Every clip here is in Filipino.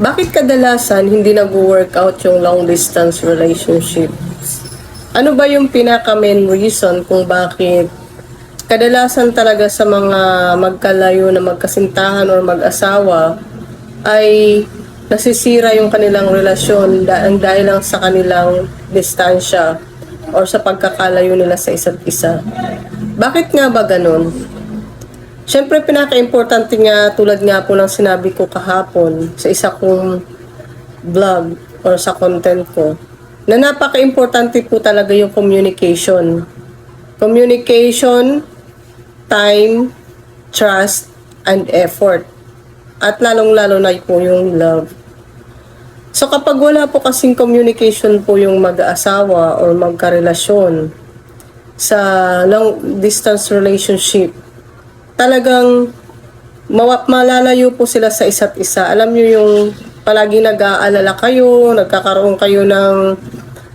Bakit kadalasan hindi nag-workout yung long distance relationship? Ano ba yung pinaka main reason kung bakit kadalasan talaga sa mga magkalayo na magkasintahan or mag-asawa ay nasisira yung kanilang relasyon dahil, dahil lang sa kanilang distansya or sa pagkakalayo nila sa isa't isa. Bakit nga ba ganun? Siyempre, pinaka-importante nga tulad nga po ng sinabi ko kahapon sa isa kong vlog or sa content ko, na napaka-importante po talaga yung communication. Communication, time, trust, and effort. At lalong-lalo na po yung love. So kapag wala po kasing communication po yung mag-aasawa or magkarelasyon sa long distance relationship, talagang mawap malalayo po sila sa isa't isa. Alam niyo yung palagi nag-aalala kayo, nagkakaroon kayo ng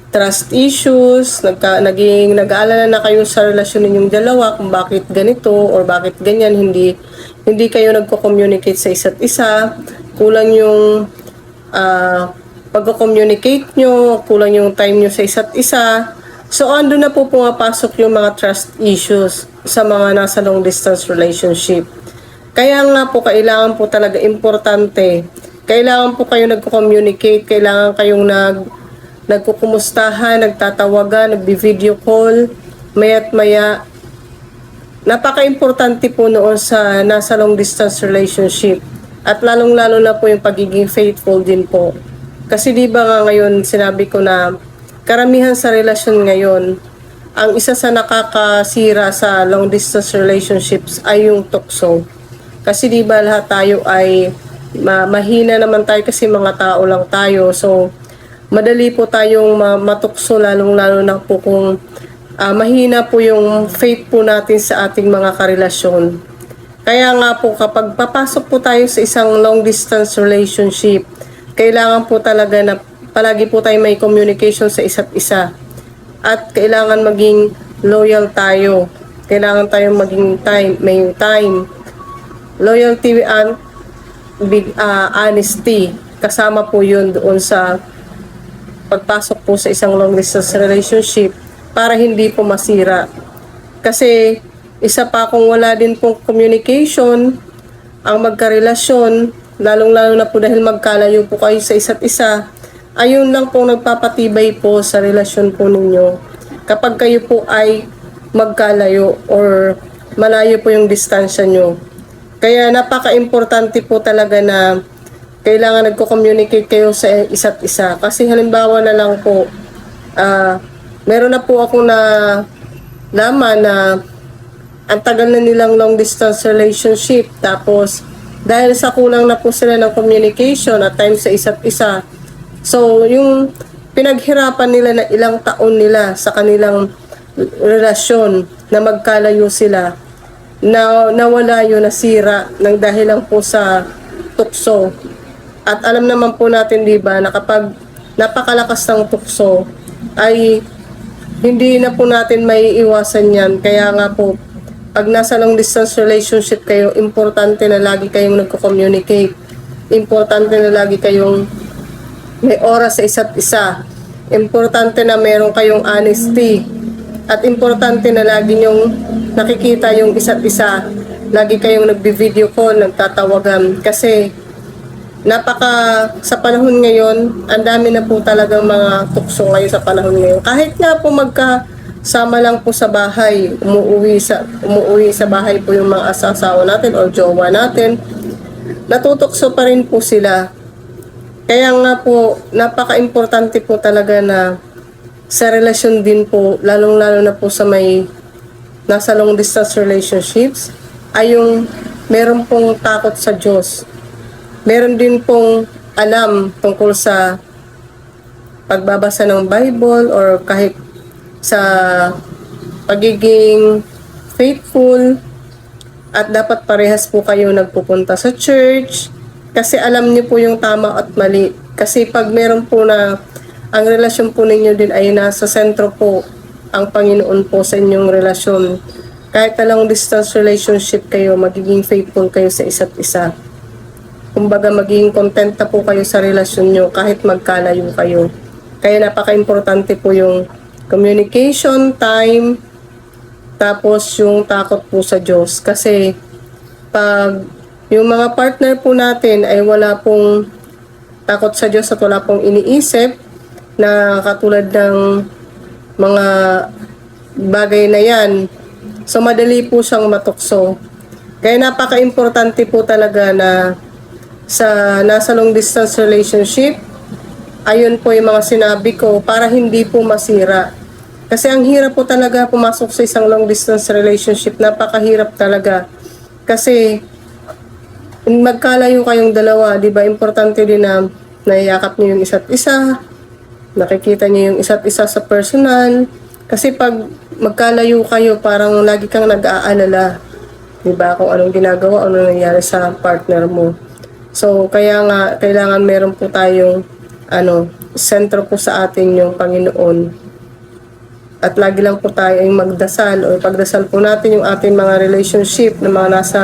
trust issues, nagka, naging nag-aalala na kayo sa relasyon ninyong dalawa kung bakit ganito or bakit ganyan, hindi hindi kayo nagko-communicate sa isa't isa, kulang yung ah pagko-communicate nyo, kulang yung time nyo sa isa't isa. So, ando na po pumapasok yung mga trust issues sa mga nasa long distance relationship. Kaya nga po, kailangan po talaga importante. Kailangan po kayo nagko-communicate, kailangan kayong nag nagkukumustahan, nagtatawagan, nagbi-video call, maya't maya. Napaka-importante po noon sa nasa long distance relationship. At lalong-lalo na po yung pagiging faithful din po. Kasi di ba nga ngayon sinabi ko na karamihan sa relasyon ngayon, ang isa sa nakakasira sa long distance relationships ay yung tukso. Kasi di ba lahat tayo ay ma- mahina naman tayo kasi mga tao lang tayo. So, madali po tayong ma- matukso lalong-lalo na po kung ah, mahina po yung faith po natin sa ating mga karelasyon. Kaya nga po kapag papasok po tayo sa isang long distance relationship, kailangan po talaga na palagi po tayo may communication sa isa't isa. At kailangan maging loyal tayo. Kailangan tayong maging time, may time. Loyalty and big ah, honesty. Kasama po yun doon sa pagpasok po sa isang long distance relationship para hindi po masira. Kasi isa pa kung wala din pong communication, ang magkarelasyon, lalong-lalo na po dahil magkalayo po kayo sa isa't isa, ayun lang po nagpapatibay po sa relasyon po ninyo. Kapag kayo po ay magkalayo or malayo po yung distansya nyo. Kaya napaka-importante po talaga na kailangan nagko-communicate kayo sa isa't isa. Kasi halimbawa na lang po, ah meron na po ako na laman na ang tagal na nilang long distance relationship. Tapos, dahil sa kulang na po sila ng communication at time sa isa't isa, so yung pinaghirapan nila na ilang taon nila sa kanilang relasyon na magkalayo sila, na nawala yun, nasira ng dahil lang po sa tukso. At alam naman po natin, di ba, na kapag napakalakas ng tukso, ay hindi na po natin may iwasan yan. Kaya nga po, pag nasa long distance relationship kayo, importante na lagi kayong nagko-communicate. Importante na lagi kayong may oras sa isa't isa. Importante na meron kayong honesty. At importante na lagi nyong nakikita yung isa't isa. Lagi kayong nagbi-video call, nagtatawagan. Kasi napaka sa panahon ngayon, ang dami na po talagang mga tukso ngayon sa panahon ngayon. Kahit nga po magkasama lang po sa bahay, umuwi sa umuwi sa bahay po yung mga asasawa natin o jowa natin, natutokso pa rin po sila. Kaya nga po, napaka-importante po talaga na sa relasyon din po, lalong-lalo na po sa may nasa long distance relationships, ay yung meron pong takot sa Diyos. Meron din pong alam tungkol sa pagbabasa ng Bible or kahit sa pagiging faithful. At dapat parehas po kayo nagpupunta sa church kasi alam niyo po yung tama at mali. Kasi pag meron po na ang relasyon po ninyo din ay nasa sentro po ang Panginoon po sa inyong relasyon. Kahit na long distance relationship kayo, magiging faithful kayo sa isa't isa. kumbaga maging content na po kayo sa relasyon nyo kahit magkalayo kayo. Kaya napaka-importante po yung communication, time, tapos yung takot po sa Diyos. Kasi pag yung mga partner po natin ay wala pong takot sa Diyos at wala pong iniisip na katulad ng mga bagay na yan. So madali po siyang matukso. Kaya napaka-importante po talaga na sa nasa long distance relationship, ayun po yung mga sinabi ko para hindi po masira. Kasi ang hirap po talaga pumasok sa isang long distance relationship. Napakahirap talaga. Kasi magkalayo kayong dalawa, di ba? Importante din na naiyakap niyo yung isa't isa, nakikita niyo yung isa't isa sa personal. Kasi pag magkalayo kayo, parang lagi kang nag-aalala. Di ba? Kung anong ginagawa, ano nangyari sa partner mo. So, kaya nga, kailangan meron po tayong, ano, sentro po sa atin yung Panginoon. At lagi lang po tayo ay magdasal o pagdasal po natin yung ating mga relationship na mga nasa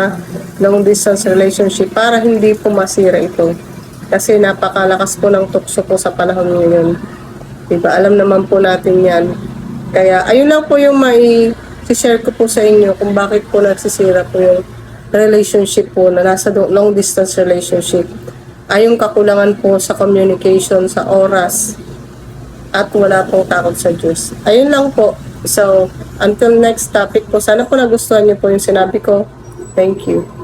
long distance relationship para hindi po masira ito. Kasi napakalakas po ng tukso po sa panahon ngayon. Diba? Alam naman po natin yan. Kaya ayun lang po yung mai share ko po sa inyo kung bakit po nagsisira po yung relationship po na nasa long distance relationship. Ay yung kakulangan po sa communication, sa oras, at wala pong takot sa Diyos. Ayun lang po. So, until next topic po, sana po nagustuhan niyo po yung sinabi ko. Thank you.